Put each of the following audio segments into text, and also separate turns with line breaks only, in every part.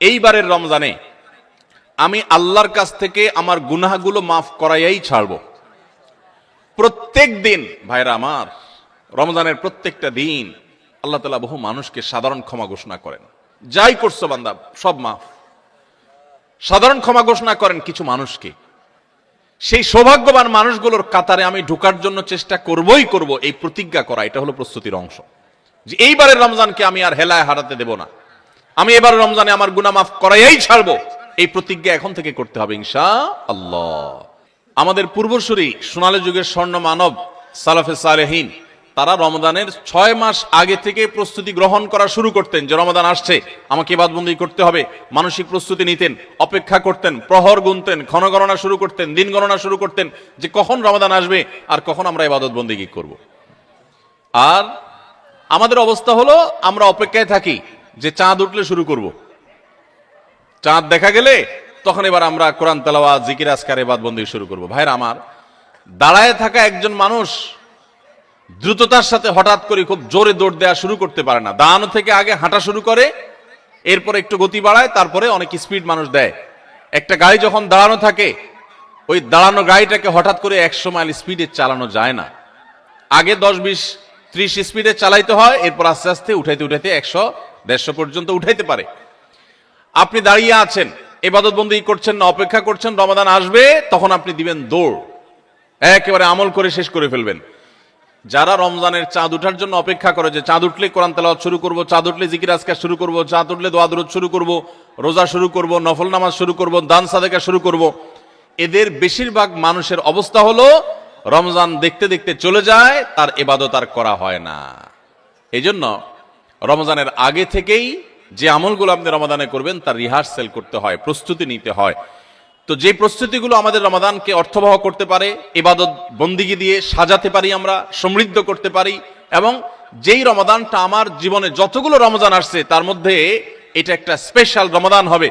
এইবারের রমজানে আমি আল্লাহর কাছ থেকে আমার গুনাহগুলো মাফ করাইয়াই ছাড়ব। প্রত্যেক দিন, ভাইরা আমার, রমজানের প্রত্যেকটা দিন আল্লাহ তালা বহু মানুষকে সাধারণ ক্ষমা ঘোষণা করেন। যাই করছ বান্দা, সব মাফ। সাধারণ ক্ষমা ঘোষণা করেন কিছু মানুষকে। সেই সৌভাগ্যবান মানুষগুলোর কাতারে আমি ঢোকার জন্য চেষ্টা করবই করব, এই প্রতিজ্ঞা করা, এটা হলো প্রস্তুতির অংশ। যে এইবারের রমজানকে আমি আর হেলায় হারাতে দেব না। আমি এবার রমজানে আমার গুনাহ মাফ করাইয়াই ছাড়বো। এই প্রতিজ্ঞা এখন থেকে করতে হবে ইনশা আল্লাহ আমাদের পূর্বসূরি সোনালী যুগের স্বর্ণ মানব সালাফে সালেহীন, তারা রমজানের ছয় মাস আগে থেকে প্রস্তুতি গ্রহণ করা শুরু করতেন। যে রমদান আসছে, আমাকে বাদবন্দি করতে হবে, মানসিক প্রস্তুতি নিতেন, অপেক্ষা করতেন, প্রহর গুনতেন ক্ষণ গণনা শুরু করতেন, দিন গণনা শুরু করতেন, যে কখন রমজান আসবে আর কখন আমরা ইবাদত বন্দিগি করব। আর আমাদের অবস্থা হলো, আমরা অপেক্ষায় থাকি যে চাঁদ উঠলে শুরু করব। চাঁদ দেখা গেলে তখন এবার আমরা কোরআন তেলাওয়া জিকির আসকার এবাদ বন্দি শুরু করব। ভাইরা আমার, দাঁড়ায় থাকা একজন মানুষ দ্রুততার সাথে হঠাৎ করে খুব জোরে দৌড় দেওয়া শুরু করতে পারে না। দাঁড়ানো থেকে আগে হাঁটা শুরু করে, এরপরে একটু গতি বাড়ায়, তারপরে অনেক স্পিড মানুষ দেয়। একটা গাড়ি যখন দাঁড়ানো থাকে, ওই দাঁড়ানো গাড়িটাকে হঠাৎ করে একশো মাইল স্পিডে চালানো যায় না। আগে দশ, বিশ, ত্রিশ স্পিডে চালাইতে হয়, এরপর আস্তে আস্তে, উঠাইতে উঠাইতে একশো দেড়শো পর্যন্ত উঠাইতে পারে। আপনি দাঁড়িয়ে আছেন এবাদত বন্দি করছেন না, অপেক্ষা করছেন, রমাদান আসবে, তখন আপনি দিবেন দৌড়। একেবারে আমল করে শেষ করে ফেলবেন। যারা রমজানের চাঁদ উঠার জন্য অপেক্ষা করে যে চাঁদ উঠলে কোরআন তেলাওয়াত শুরু করব, চাঁদ উঠলে জিকির আজকার শুরু করব, চাঁদ উঠলে দোয়া শুরু করব, রোজা শুরু করব, নফল নামাজ শুরু করব, দান সাদেকা শুরু করব, এদের বেশিরভাগ মানুষের অবস্থা হলো রমজান দেখতে দেখতে চলে যায়, তার এবাদত আর করা হয় না। এই জন্য রমজানের আগে থেকেই যে আমলগুলো আপনি রমাদানে করবেন, তার রিহার্সেল করতে হয়, প্রস্তুতি নিতে হয়। তো যে প্রস্তুতিগুলো আমাদের রমাদানকে অর্থবহ করতে পারে এবাদত বন্দিগি দিয়ে সাজাতে পারি আমরা, সমৃদ্ধ করতে পারি, এবং যেই রমাদানটা আমার জীবনে যতগুলো রমজান আসছে, তার মধ্যে এটা একটা স্পেশাল রমাদান হবে।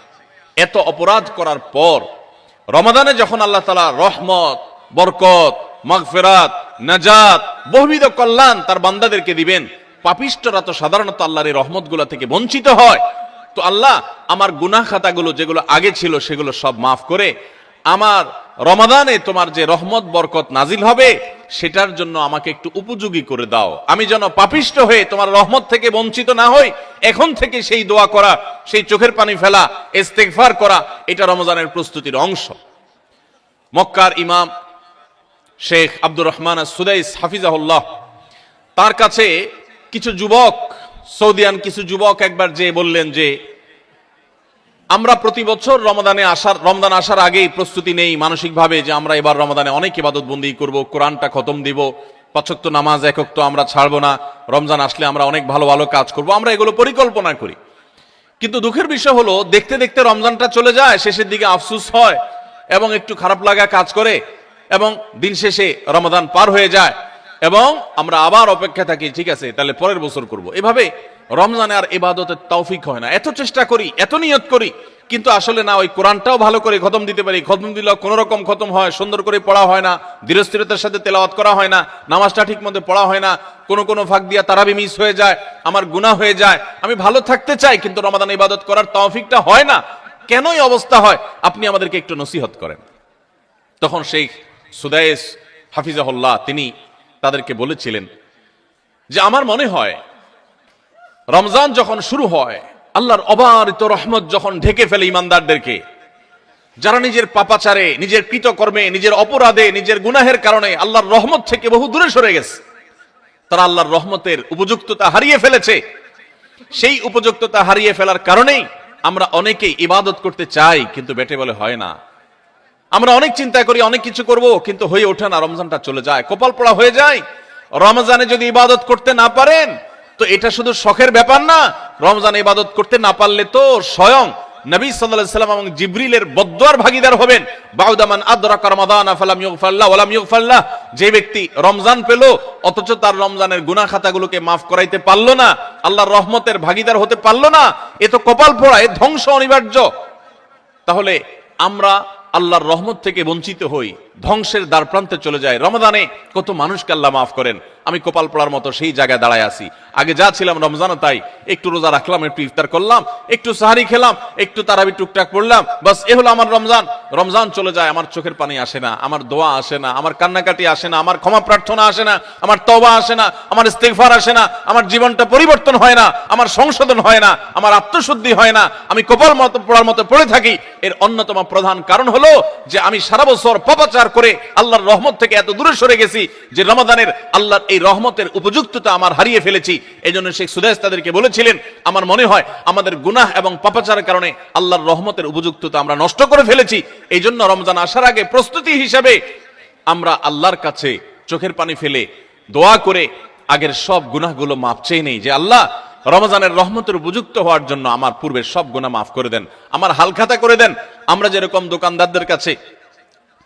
এত অপরাধ করার পর রমাদানে যখন আল্লাহ তালা রহমত, বরকত, মাগফেরাত, নাজাত, বহুবিধ কল্যাণ তার বান্দাদেরকে দিবেন পাপিষ্টরা তো সাধারণত আল্লাহর এই রহমতগুলো থেকে বঞ্চিত হয়। তো আল্লাহ আমার গুনাহ খাতাগুলো যেগুলো আগে ছিল সেগুলো সব মাফ করে আমার রমাদানে তোমার যে রহমত, বরকত নাজিল হবে, সেটার জন্য আমাকে একটু উপযোগী করে দাও। আমি যেন পাপিষ্ট হয়ে তোমার রহমত থেকে বঞ্চিত না হই, এখন থেকে সেই দোয়া করা, সেই চোখের পানি ফেলা, ইস্তেগফার করা, এটা রমজানের প্রস্তুতির অংশ। মক্কার ইমাম শেখ আব্দুর রহমান সুদাইস হাফিজাহুল্লাহ, তার কাছে কিছু যুবক, সৌদিয়ান কিছু যুবক একবার যে বললেন যে আমরা প্রতি বছর রমদানে আসার রমদান আসার আগেই প্রস্তুতি নেই মানসিকভাবে যে আমরা এবার রমদানে অনেক ইবাদত বন্দি করব, কোরআনটা খতম দিব পাঁচক্ত নামাজ একক তো আমরা ছাড়বো না, রমজান আসলে আমরা অনেক ভালো ভালো কাজ করব, আমরা এগুলো পরিকল্পনা করি। কিন্তু দুঃখের বিষয় হলো, দেখতে দেখতে রমজানটা চলে যায়, শেষের দিকে আফসুস হয় এবং একটু খারাপ লাগা কাজ করে এবং দিন শেষে রমাদান পার হয়ে যায় এবং আমরা আবার অপেক্ষা থাকি, ঠিক আছে, তাহলে পরের বছর করব। এভাবে রমজানে আর ইবাদতের তৌফিক হয় না। এত চেষ্টা করি, এত নিয়ত করি, কিন্তু আসলে না, ওই কোরআনটাও ভালো করে খতম দিতে পারি। খতম দিলেও কোনো রকম খতম হয়, সুন্দর করে পড়া হয় না, ধীরস্থিরতার সাথে তেলাওয়াত করা হয় না, নামাজটা ঠিক মতো পড়া হয় না, কোনো কোনো ফাঁক দিয়া তারাবি মিস হয়ে যায়, আমার গুনাহ হয়ে যায়। আমি ভালো থাকতে চাই, কিন্তু রমাদান ইবাদত করার তৌফিকটা হয় না। কেনই অবস্থা হয়? আপনি আমাদেরকে একটু নসিহত করেন। তখন শেখ সুদায়েস হাফিজাহুল্লাহ, তিনি তাদেরকে বলেছিলেন যে, আমার মনে হয় রমজান যখন শুরু হয়, আল্লাহর অবারিত রহমত যখন ঢেকে ফেলে ইমানদারদেরকে, যারা নিজের পাপাচারে, নিজের কৃতকর্মে, নিজের অপরাধে, নিজের গুনাহের কারণে আল্লাহর রহমত থেকে বহু দূরে সরে গেছে, তারা আল্লাহর রহমতের উপযুক্ততা হারিয়ে ফেলেছে। সেই উপযুক্ততা হারিয়ে ফেলার কারণেই আমরা অনেকেই ইবাদত করতে চাই, কিন্তু বেটে বলে হয় না। আমরা অনেক চিন্তা করি, অনেক কিছু করব, কিন্তু হয়ে ওঠে না, রমজানটা চলে যায়, কপাল পড়া হয়ে যায়। রমজানে যদি ইবাদত করতে না পারেন তো এটা শুধু শখের ব্যাপার না, রমজানে ইবাদত করতে না পারলে তো স্বয়ং নবী সাল্লাল্লাহু সাল্লাম এবং জিবরিলের বদ্দুয়ার ভাগীদার হবেন। বাউদামান আদরাকা রমাদান ফালাম ইউগফাল্লাহ ওয়ালাম ইউগফাল্লাহ যে ব্যক্তি রমজান পেল, অথচ তার রমজানের গুনাহ খাতাগুলোকে মাফ করাইতে পারল না, আল্লাহর রহমতের ভাগীদার হতে পারল না, এ তো কপাল পোড়ায় ধ্বংস অনিবার্য। তাহলে আমরা আল্লাহর রহমত থেকে বঞ্চিত হই। ধ্বংসের দ্বার প্রান্তে চলে যায়। রমাদানে কত মানুষকে আল্লাহ মাফ করেন। আমি কপাল পড়ার মতো সেই জায়গায় দাঁড়ায় আছি। আগে যা ছিলাম রমজানও তাই। একটু রোজা রাখলাম, একটু ইফতার করলাম, একটু সাহারি খেলাম, একটু তারাবি টুকটাক পড়লাম, বাস এ হলো আমার রমজান। রমজান চলে যায়, আমার চোখের পানি আসে না, আমার দোয়া আসে না, আমার কান্নাকাটি আসে না, আমার ক্ষমা প্রার্থনা আসে না, আমার তবা আসে না, আমার ইস্তেগফার আসে না, আমার জীবনটা পরিবর্তন হয় না, আমার সংশোধন হয় না, আমার আত্মশুদ্ধি হয় না, আমি কপাল মতো পড়ার মতো পড়ে থাকি। এর অন্যতম প্রধান কারণ হলো যে আমি সারা বছর পাপাচার করে আল্লাহর রহমত থেকে এত দূরে সরে গেছি যে রমাদানের আল্লাহর এই রহমতের উপযুক্ততা আমার হারিয়ে ফেলেছি। এই জন্য শেখ সুদেশ তাদেরকে বলেছিলেন, আমার মনে হয় আমাদের গুনাহ এবং পাপাচারের কারণে আল্লাহর রহমতের উপযুক্ততা আমরা নষ্ট করে ফেলেছি। এই জন্য রমজান আসার আগে প্রস্তুতি হিসাবে আমরা আল্লাহর কাছে চোখের পানি ফেলে দোয়া করে আগের সব গুনাহগুলো মাপ চেয়ে নেই যে, আল্লাহ, রমজানের রহমতের উপযুক্ত হওয়ার জন্য আমার পূর্বের সব গুনাহ মাফ করে দেন, আমার হালখাতা করে দেন। আমরা যেরকম দোকানদারদের কাছে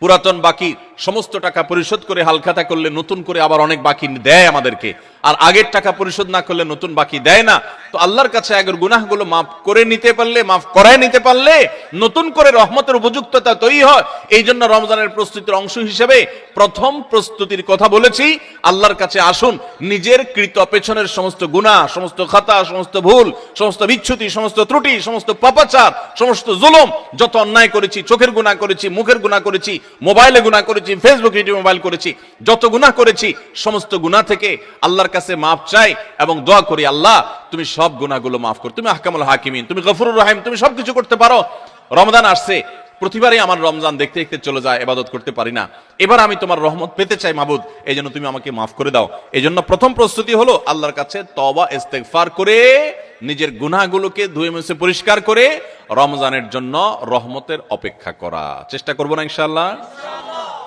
পুরাতন বাকি সমস্ত টাকা পরিশোধ করে হালখাতা করলে নতুন করে আবার অনেক বাকি দেয় আমাদেরকে। আর আগের টাকা পরিশোধ না করলে নতুন বাকি দেয় না। তো আল্লাহর কাছে আগের গুনাহগুলো মাফ করে নিতে পারলে, মাফ করায় নিতে পারলে নতুন করে রহমতের উপযুক্ততা তৈরি হয়। এই জন্য রমজানের প্রস্তুতির অংশ হিসেবে প্রথম প্রস্তুতির কথা বলেছি, আল্লাহর কাছে আসুন, নিজের কৃত পেছনের সমস্ত গুনাহ, সমস্ত খাতা, সমস্ত ভুল, সমস্ত বিচ্ছুতি, সমস্ত ত্রুটি, সমস্ত পাপাচার, সমস্ত জুলুম, যত অন্যায় করেছি, চোখের গুনাহ করেছি, মুখের গুনাহ করেছি, মোবাইলে গুনাহ করেছি ফেসবুক ইউটিউব মোবাইল করেছি, যত গুনাহ করেছি, সমস্ত গুনাহ থেকে আল্লাহর কাছে মাফ চাই এবং দোয়া করি, আল্লাহ, তুমি সব গুনাহগুলো মাফ করো। তুমি আহকামুল হাকিমিন, তুমি গফুরুর রহিম, তুমি সবকিছু করতে পারো। রমজান আসছে, প্রতিবারই আমার রমজান দেখতে দেখতে চলে যায় এবাদত করতে পারি না। এবার আমি তোমার রহমত পেতে চাই মাবুদ এই জন্য তুমি আমাকে মাফ করে দাও। এই জন্য প্রথম প্রস্তুতি হলো আল্লাহর কাছে তবা ইস্তেগফার করে, নিজের গুনাহগুলোকে ধুয়ে মুছে পরিষ্কার করে, রমজানের জন্য রহমতের অপেক্ষা করা। চেষ্টা করব না ইনশাআল্লাহ?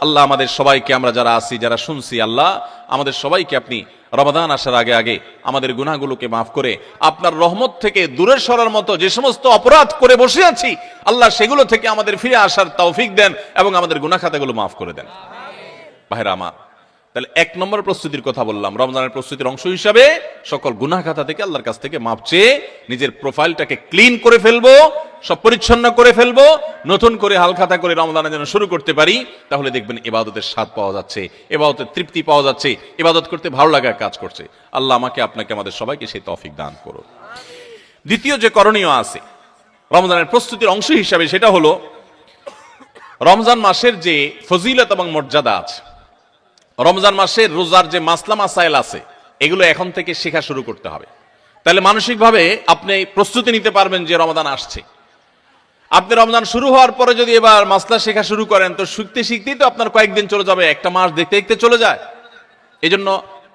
আল্লাহ আমাদের সবাইকে, আমরা যারা আছি, যারা শুনছি, আল্লাহ আমাদের সবাইকে আপনি রমাদান আসার আগে আগে আমাদের গুনাহগুলোকে মাফ করে, আপনার রহমত থেকে দূরে সরার মতো যে সমস্ত অপরাধ করে বসে আছি, আল্লাহ সেগুলো থেকে আমাদের ফিরে আসার তৌফিক দেন এবং আমাদের গুনাহ খাতাগুলো মাফ করে দেন। ভাইরা আমার তাহলে এক নম্বর প্রস্তুতির কথা বললাম। রমজানের প্রস্তুতির অংশ হিসাবে সকল গুনাহ খাতা থেকে আল্লাহর কাছ থেকে মাপ চেয়ে নিজের প্রোফাইলটাকে ক্লিন করে ফেলব সব পরিচ্ছন্ন করে ফেলব, নতুন করে হালখাতা করে রমজানের জন্য শুরু করতে পারি, তাহলে দেখবেন এবাদতের স্বাদ পাওয়া যাচ্ছে এবাদতের তৃপ্তি পাওয়া যাচ্ছে এবাদত করতে ভালো লাগার কাজ করছে। আল্লাহ আমাকে, আপনাকে, আমাদের সবাইকে সেই তৌফিক দান করো দ্বিতীয় যে করণীয় আছে, রমজানের প্রস্তুতির অংশ হিসাবে সেটা হলো, রমজান মাসের যে ফজিলত এবং মর্যাদা আছে রমজান মাসে রোজার যে মাসলা মাসাইল আছে, এগুলো এখন থেকে শেখা শুরু করতে হবে। তাহলে মানসিকভাবে আপনি প্রস্তুতি নিতে পারবেন যে রমজান আসছে। আপনি রমজান শুরু হওয়ার পরে যদি এবার মাসলা শেখা শুরু করেন, তো শিখতে শিখতেই তো আপনার কয়েকদিন চলে যাবে, একটা মাস দেখতে দেখতে চলে যায়। এজন্য জন্য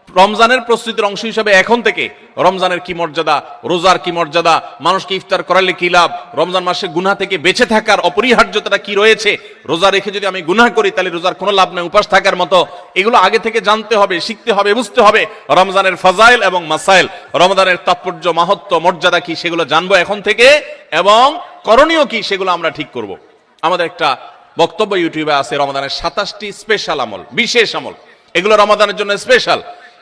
রমজানের প্রস্তুতির অংশ হিসাবে এখন থেকে রমজানের কি মর্যাদা, রোজার কি মর্যাদা, মানুষকে ইফতার করালে কি লাভ, রমজান মাসে গুনাহ থেকে বেঁচে থাকার অপরিহার্যতাটা কি রয়েছে, রোজা রেখে যদি আমি গুনাহ করি তাহলে রোজার কোনো লাভ নেই, উপাস থাকার মতো। এগুলো আগে থেকে জানতে হবে, শিখতে হবে, বুঝতে হবে। রমজানের ফাজাইল এবং মাসাইল, রমজানের তাৎপর্য, মাহাত্ম, মর্যাদা কি সেগুলো জানব এখন থেকে এবং করণীয় কি সেগুলো আমরা ঠিক করব। আমাদের একটা বক্তব্য ইউটিউবে আছে, রমজানের সাতাশটি স্পেশাল আমল, বিশেষ আমল। এগুলো রমাদানের জন্য স্পেশাল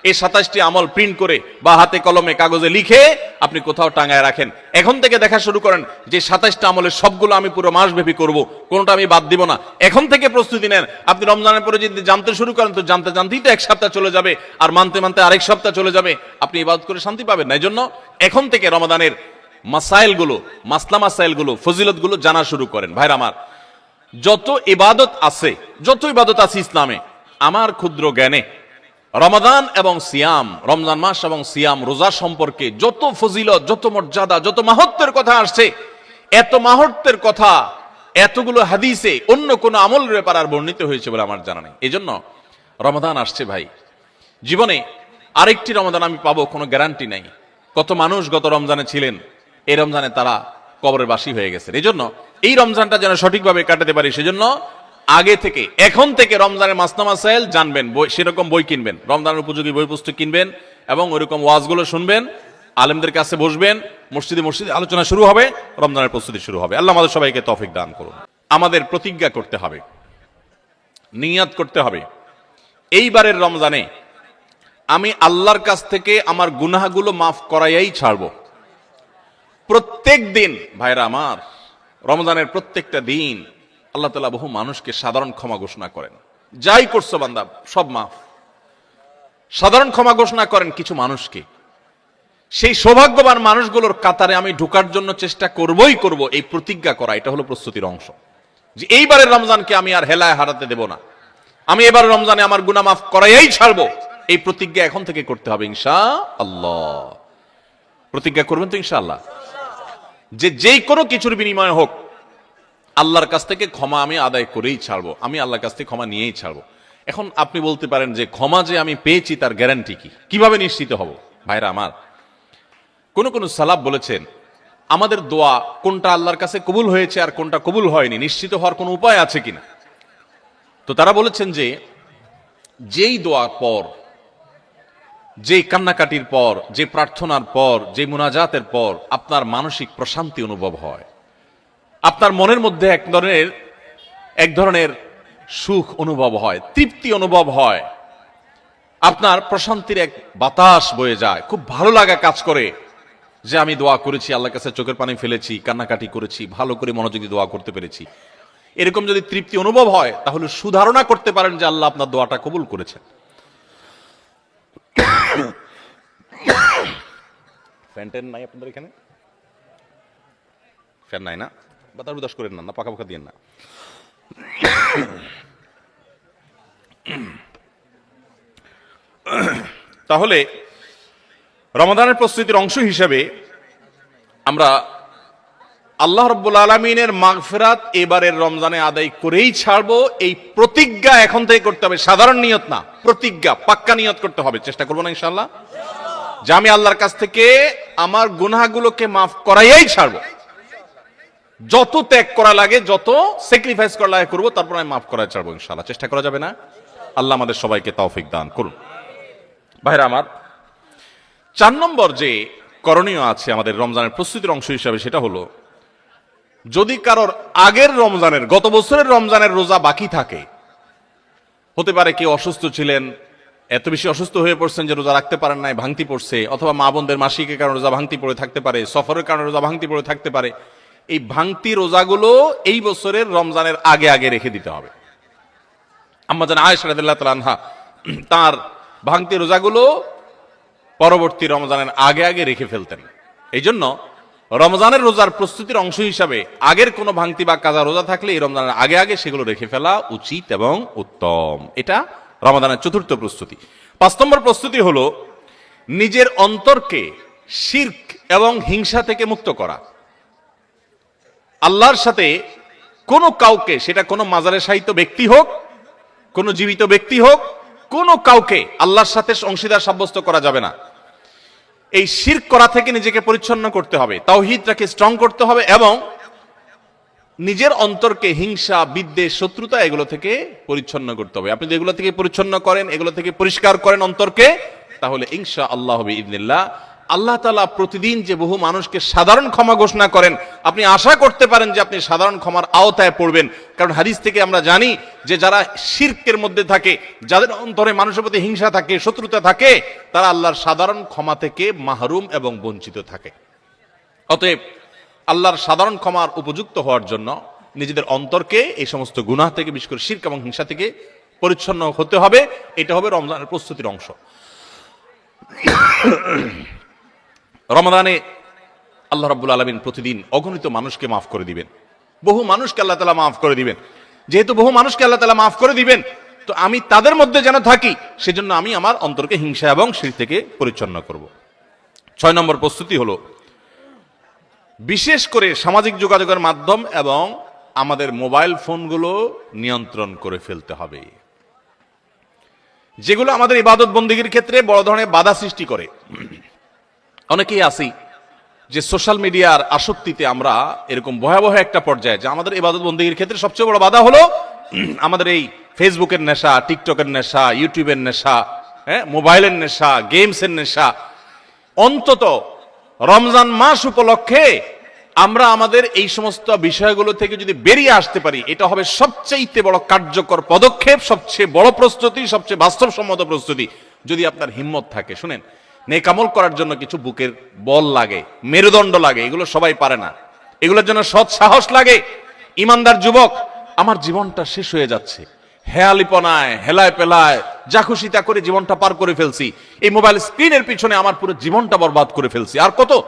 এই সাতাশটি আমল প্রিন্ট করে বা হাতে কলমে কাগজে লিখে আপনি কোথাও টাঙায় রাখেন। এখন থেকে দেখা শুরু করেন যে সাতাশটা আমলের সবগুলো আমি পুরো মাসব্যাপী করব, কোনটা আমি বাদ দিব না। এখন থেকে প্রস্তুতি নেন। আপনি রমজানের পরে যদি জানতে শুরু করেন, তো জানতে জানতেই তো এক সপ্তাহ চলে যাবে আর মানতে মানতে আরেক সপ্তাহ চলে যাবে। আপনি ইবাদত করে শান্তি পাবেন না এই জন্য এখন থেকে রমাদানের মাসাইলগুলো, মাসলা মাসাইলগুলো, ফজিলতগুলো জানা শুরু করেন। ভাইরা আমার, যত ইবাদত আছে, যত ইবাদত আছে ইসলামে, আমার ক্ষুদ্র জ্ঞানে রমাদান এবং সিয়াম, রমজান মাস এবং সিয়াম রোজা সম্পর্কে যত ফজিলত, যত মর্যাদা, যত মাহাত্মের কথা আসছে, এত মাহাত্মের কথা, এতগুলো হাদিসে অন্য কোন আমল ব্যাপার আর বর্ণিত হয়েছে বলে আমার জানা নেই। এই জন্য রমাদান আসছে ভাই। জীবনে আরেকটি রমাদান আমি পাবো, কোনো গ্যারান্টি নাই। কত মানুষ গত রমজানে ছিলেন, এই রমজানে তারা কবরের বাসী হয়ে গেছে এই জন্য এই রমজানটা যেন সঠিকভাবে কাটাতে পারি, সেজন্য আগে থেকে, এখন থেকে রমজানের মাসনামা সাহেল জানবেন, বই, সেরকম বই কিনবেন। রমজানের উপযোগী বই পুস্তক কিনবেন এবং ওইরকম ওয়াজগুলো শুনবেন, আলেমদের কাছে বসবেন, মসজিদে মসজিদে আলোচনা শুরু হবে, রমজানের প্রস্তুতি শুরু হবে। আল্লাহ আমাদের সবাইকে তফিক দান করুন। আমাদের প্রতিজ্ঞা করতে হবে, নিয়াত করতে হবে। এইবারের রমজানে আমি আল্লাহর কাছ থেকে আমার গুনাহগুলো মাফ করাইয়াই ছাড়ব। প্রত্যেক দিন, ভাইরা আমার, রমজানের প্রত্যেকটা দিন আল্লাহ তালা বহু মানুষকে সাধারণ ক্ষমা ঘোষণা করেন। যাই করছ বান্দা, সব মাফ। সাধারণ ক্ষমা ঘোষণা করেন কিছু মানুষকে। সেই সৌভাগ্যবান মানুষগুলোর কাতারে আমি ঢোকার জন্য চেষ্টা করবই করব এই প্রতিজ্ঞা করা, এটা হলো প্রস্তুতির অংশ। যে এইবারের রমজানকে আমি আর হেলায় হারাতে দেব না। আমি এবার রমজানে আমার গুনাহ মাফ করাইয়াই ছাড়বো। এই প্রতিজ্ঞা এখন থেকে করতে হবে ইনশা আল্লাহ প্রতিজ্ঞা করবেন তো ইনশাআল্লাহ। যে যেই কোনো কিছুর বিনিময় হোক আল্লাহর কাছ থেকে ক্ষমা আমি আদায় করেই ছাড়বো। আমি আল্লাহর কাছ থেকে ক্ষমা নিয়েই ছাড়বো। এখন আপনি বলতে পারেন যে ক্ষমা যে আমি পেয়েছি তার গ্যারান্টি কি? কীভাবে নিশ্চিত হব? ভাইরা আমার, কোন কোন সালাব বলেছেন, আমাদের দোয়া কোনটা আল্লাহর কাছে কবুল হয়েছে আর কোনটা কবুল হয়নি? নিশ্চিত হওয়ার কোনো উপায় আছে কিনা? তো তারা বলেছেন যে, যেই দোয়ার পর, যেই কান্নাকাটির পর, যে প্রার্থনার পর, যে মুনাজাতের পর আপনার মানসিক প্রশান্তি অনুভব হয় আপনার মনের মধ্যে এক ধরনের এক ধরনের সুখ অনুভব হয়, তৃপ্তি অনুভব হয়। আপনার প্রশান্তির এক বাতাস বয়ে যায়। খুব ভালো লাগা কাজ করে যে আমি দোয়া করেছি, আল্লাহর কাছে চোখের পানি ফেলেছি, কান্নাকাটি করেছি, ভালো করে মনোযোগী দোয়া করতে পেরেছি। এরকম যদি তৃপ্তি অনুভব হয়, তাহলে সুধারণা করতে পারেন যে আল্লাহ আপনার দোয়াটা কবুল করেছেন। ফ্যান ট্যান নাই আপনাদের এখানে? ফ্যান নাই না? বাতাস উদাস করেন না না পাকা পাকা দিয়ে না। তাহলে রমাদানের প্রস্তুতির অংশ হিসাবে আমরা আল্লাহ রব্বুল আলমিনের মাগফেরাত এবারের রমজানে আদায় করেই ছাড়বো। এই প্রতিজ্ঞা এখন থেকে করতে হবে। সাধারণ নিয়ত না, প্রতিজ্ঞা, পাক্কা নিয়ত করতে হবে। চেষ্টা করব না ইনশাল্লাহ যে আমি আল্লাহর কাছ থেকে আমার গুনাহগুলোকে মাফ করাইয়াই ছাড়বো। যত ত্যাগ করা লাগে, যত স্যাক্রিফাইস করা লাগে করব, তারপর আমি মাফ করা ছাড়বো ইনশাল্লাহ চেষ্টা করা যাবে না? আল্লাহ আমাদের সবাইকে তৌফিক দান করুন। ভাইরা আমার, চার নম্বর যে করণীয় আছে আমাদের রমজানের প্রস্তুতির অংশ হিসাবে, সেটা হলো, যদি কারোর আগের রমজানের, গত বছরের রমজানের রোজা বাকি থাকে, হতে পারে কেউ অসুস্থ ছিলেন, এত বেশি অসুস্থ হয়ে পড়ছেন যে রোজা রাখতে পারেন নাই, ভাঙতি পড়ছে, অথবা মা বোনদের মাসিকের কারণে রোজা ভাঙতি পড়ে থাকতে পারে, সফরের কারণে রোজা ভাঙতি পড়ে থাকতে পারে এই ভাঙতি রোজাগুলো এই বছরের রমজানের আগে আগে রেখে দিতে হবে। রাদিয়াল্লাহু তাআলা আনহা তার ভাঙতি রোজাগুলো পরবর্তী রমজানের আগে আগে রেখে ফেলতেন। এই জন্য রমজানের রোজার প্রস্তুতির অংশ হিসাবে আগের কোনো ভাঙতি বা কাজা রোজা থাকলে এই রমজানের আগে আগে সেগুলো রেখে ফেলা উচিত এবং উত্তম। এটা রমাদানের চতুর্থ প্রস্তুতি। পাঁচ নম্বর প্রস্তুতি হলো নিজের অন্তরকে শির্ক এবং হিংসা থেকে মুক্ত করা। আল্লাহর সাথে কোনো কাউকে, সেটা কোনো মাজারে সাহিত্য ব্যক্তি হোক, কোনো জীবিত ব্যক্তি হোক, কোনো কাউকে আল্লাহর সাথে অংশীদার সাব্যস্ত করা যাবে না। এই শির করা থেকে নিজেকে পরিচ্ছন্ন করতে হবে, তাওহিদটাকে স্ট্রং করতে হবে এবং নিজের অন্তরকে হিংসা, বিদ্বেষ, শত্রুতা এগুলো থেকে পরিচ্ছন্ন করতে হবে। আপনি এগুলো থেকে পরিচ্ছন্ন করেন, এগুলো থেকে পরিষ্কার করেন অন্তরকে, তাহলে ইনশা আল্লাহ হবে ইদনিল্লাহ আল্লাহ তালা প্রতিদিন যে বহু মানুষকে সাধারণ ক্ষমা ঘোষণা করেন, আপনি আশা করতে পারেন যে আপনি সাধারণ ক্ষমার আওতায় পড়বেন। কারণ হাদিস থেকে আমরা জানি যে যারা শির্কের মধ্যে থাকে, যাদের অন্তরে মানুষের প্রতি হিংসা থাকে, শত্রুতা থাকে, তারা আল্লাহর সাধারণ ক্ষমা থেকে মাহরুম এবং বঞ্চিত থাকে। অতএব আল্লাহর সাধারণ ক্ষমার উপযুক্ত হওয়ার জন্য নিজেদের অন্তরকে এই সমস্ত গুনাহ থেকে, বিশেষ করে শির্ক এবং হিংসা থেকে পরিচ্ছন্ন হতে হবে। এটা হবে রমজানের প্রস্তুতির অংশ। রমাদানে আল্লাহ রাব্বুল আলমিন প্রতিদিন অগণিত মানুষকে মাফ করে দিবেন। বহু মানুষকে আল্লাহ তালা মাফ করে দিবেন। যেহেতু বহু মানুষকে আল্লাহ তালা মাফ করে দিবেন, তো আমি তাদের মধ্যে যেন থাকি, সেজন্য আমি আমার অন্তরকে হিংসা এবং শির থেকে পরিচ্ছন্ন করব। ছয় নম্বর প্রস্তুতি হলো, বিশেষ করে সামাজিক যোগাযোগের মাধ্যম এবং আমাদের মোবাইল ফোনগুলো নিয়ন্ত্রণ করে ফেলতে হবে। যেগুলো আমাদের ইবাদত বন্দীগীর ক্ষেত্রে বড় ধরনের বাধা সৃষ্টি করে। অনেকেই আসি যে সোশ্যাল মিডিয়ার আসক্তিতে আমরা এরকম ভয়াবহ একটা পর্যায়ে, যে আমাদের ইবাদত বন্দীগীর ক্ষেত্রে সবচেয়ে বড় বাধা হলো আমাদের এই ফেসবুকের নেশা, টিকটকের নেশা, ইউটিউবের নেশা হ্যাঁ মোবাইলের নেশা, গেমসের নেশা। অন্তত রমজান মাস উপলক্ষে আমরা আমাদের এই সমস্ত বিষয়গুলো থেকে যদি বেরিয়ে আসতে পারি, এটা হবে সবচেয়ে বড় কার্যকর পদক্ষেপ, সবচেয়ে বড় প্রস্তুতি, সবচেয়ে বাস্তবসম্মত প্রস্তুতি, যদি আপনার হিম্মত থাকে। শুনেন নেকামল করার জন্য কিছু বুকের বল লাগে, মেরুদণ্ড লাগে, এগুলো সবাই পারে না। এগুলোর জন্য সৎ সাহস লাগে। ইমানদার যুবক, আমার জীবনটা শেষ হয়ে যাচ্ছে। হেয়ালিপনায় হেলায় পেলায় যা খুশি তা করে জীবনটা পার করে ফেলছি। এই মোবাইল স্ক্রিনের পিছনে আমার পুরো জীবনটা বরবাদ করে ফেলছি। আর কত?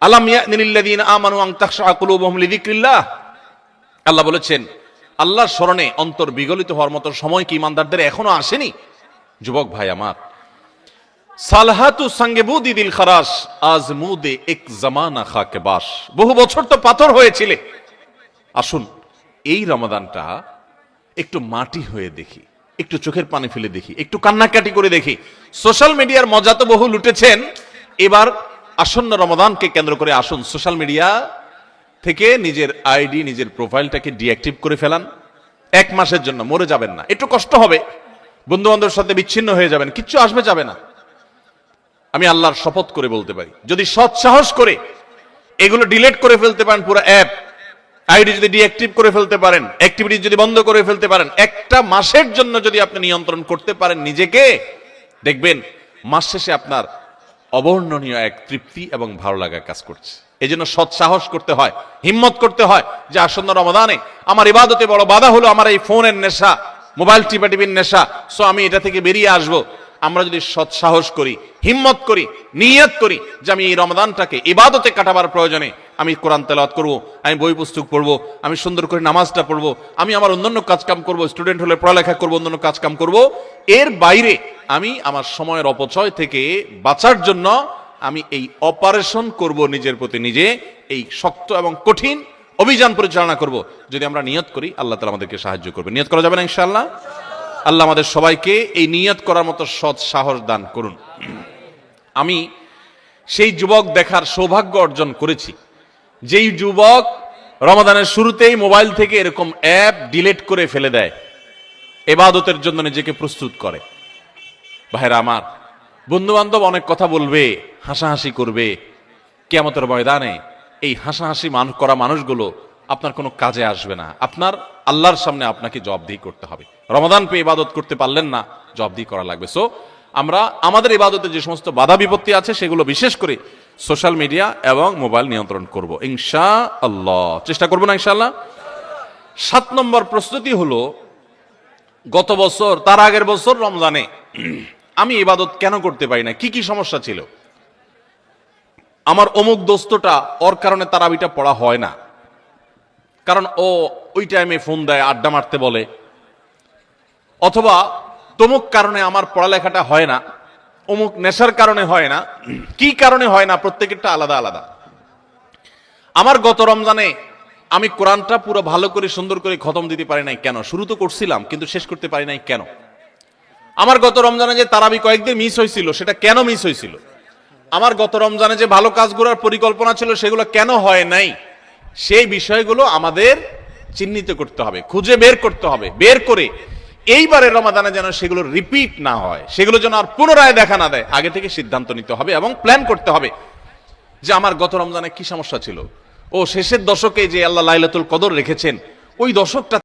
আলাম ইয়ানিল্লাযীনা আমানু আন তাখশা কুলুবুহুম লিযিকরিল্লাহ। আল্লাহ বলেছেন, আল্লাহর স্মরণে অন্তর বিগলিত হওয়ার মতো সময় কি ইমানদারদের এখনও আসেনি? যুবক ভাই আমার সালহাতু সঙ্গে বুদি দিল খারাস আজ মুদে এক জামানা খাকে বাস। বহু বছর তো পাথর হয়েছিলে। আসুন, এই রমাদানটা একটু মাটি হয়ে দেখি, একটু চোখের পানি ফেলে দেখি, একটু কান্নাকাটি করে দেখি। সোশ্যাল মিডিয়ার মজা তো বহু লুটেছেন। এবার আসন্ন রমাদানকে কেন্দ্র করে আসুন সোশ্যাল মিডিয়া থেকে নিজের আইডি, নিজের প্রোফাইলটাকে ডিঅ্যাক্টিভ করে ফেলান। এক মাসের জন্য মরে যাবেন না, একটু কষ্ট হবে। বন্ধু বান্ধবের সাথে বিচ্ছিন্ন হয়ে যাবেন, কিচ্ছু আসবে যাবে না। আমি আল্লাহর শপথ করে বলতে পারি। যদি সৎ সাহস করে এগুলো ডিলেট করে ফেলতে পারেন পুরো অ্যাপ আইডি যদি ডিঅ্যাক্টিভ করে ফেলতে পারেন অ্যাক্টিভিটি যদি বন্ধ করে ফেলতে পারেন, একটা মাসের জন্য যদি আপনি নিয়ন্ত্রণ করতে পারেন নিজেকে, দেখবেন মাস শেষে আপনার অবর্ণনীয় এক তৃপ্তি এবং ভালো লাগা কাজ করছে। এই জন্য সৎ সাহস করতে হয়, হিম্মত করতে হয় যে আসন্ন রমাদানে আমার ইবাদতে বড় বাধা হলো, আমার এই ফোনের নেশা, মোবাইল টিপা টিপির নেশা। সো আমি এটা থেকে বেরিয়ে আসব। আমরা যদি সৎ সাহস করি, হিম্মত করি, নিয়ত করি যে আমি এই রমাদানটাকে ইবাদতে কাটাবার প্রয়োজনে আমি কোরআন তেলাওয়াত করব, আমি বই পুস্তক পড়ব, আমি সুন্দর করে নামাজটা পড়ব, আমি আমার অন্যান্য কাজকাম করব স্টুডেন্ট হলে পড়ালেখা করব, অন্যান্য কাজকাম করব, এর বাইরে আমি আমার সময়ের অপচয় থেকে বাঁচার জন্য আমি এই অপারেশন করব নিজের প্রতি নিজে, এই শক্ত এবং কঠিন অভিযান পরিচালনা করব। যদি আমরা নিয়ত করি, আল্লাহ তালা আমাদেরকে সাহায্য করবে। নিয়ত করা যাবে না ইনশাআল্লাহ? আল্লাহ আমাদের সবাইকে এই নিয়ত করার মতো সৎ সাহস দান করুন। আমি সেই যুবক দেখার সৌভাগ্য অর্জন করেছি। যেই যুবক রমাদানের শুরুতেই মোবাইল থেকে এরকম অ্যাপ ডিলেট করে ফেলে দেয়, এবাদতের জন্য নিজেকে প্রস্তুত করে। ভাইরা আমার বন্ধু বান্ধব অনেক কথা বলবে, হাসাহাসি করবে। কেমতের ময়দানে এই হাসাহাসি মানুষ করা মানুষগুলো আপনার কোনো কাজে আসবে না। আপনার আল্লাহর সামনে আপনাকে জবাবদিহি করতে হবে। রমাদান পেয়ে ইবাদত করতে পারলেন না জবাবদিহি করা লাগবে। সো আমরা আমাদের ইবাদতে যে সমস্ত বাধা বিপত্তি আছে, সেগুলো বিশেষ করে সোশ্যাল মিডিয়া এবং মোবাইল নিয়ন্ত্রণ করব। ইনশা আল্লাহ চেষ্টা করব না ইনশাআল্লাহ? সাত নম্বর প্রস্তুতি হলো, গত বছর, তার আগের বছর রমজানে আমি ইবাদত কেন করতে পারি না? কি কি সমস্যা ছিল? আমার অমুক দোস্তটা, ওর কারণে তারাবিটা পড়া হয় না। কারণ ও ওই টাইমে ফোন দেয়, আড্ডা মারতে বলে। অথবা তমুক কারণে আমার পড়ালেখাটা হয় না, অমুক নেশার কারণে হয় না, কি কারণে হয় না, প্রত্যেকেরটা আলাদা আলাদা। আমার গত রমজানে আমি কোরআনটা পুরো ভালো করে, সুন্দর করে খতম দিতে পারি নাই কেন? শুরু তো করছিলাম, কিন্তু শেষ করতে পারি নাই কেন? আমার গত রমজানে যে তারাবি কয়েকদিন মিস হয়েছিল, সেটা কেন মিস হয়েছিল? আমার গত রমজানে যে ভালো কাজগুলোর পরিকল্পনা ছিল, সেগুলো কেন হয় নাই? সেই বিষয়গুলো আমাদের চিহ্নিত করতে হবে, খুঁজে বের করতে হবে, বের করে এইবারের রমাদানে যেন সেগুলো রিপিট না হয়, সেগুলো যেন আর পুনরায় দেখা না দেয়, আগে থেকে সিদ্ধান্ত নিতে হবে এবং প্ল্যান করতে হবে যে আমার গত রমজানে কি সমস্যা ছিল। ও শেষের দশকে যে আল্লাহ লাইলাতুল কদর রেখেছেন, ওই দশকটা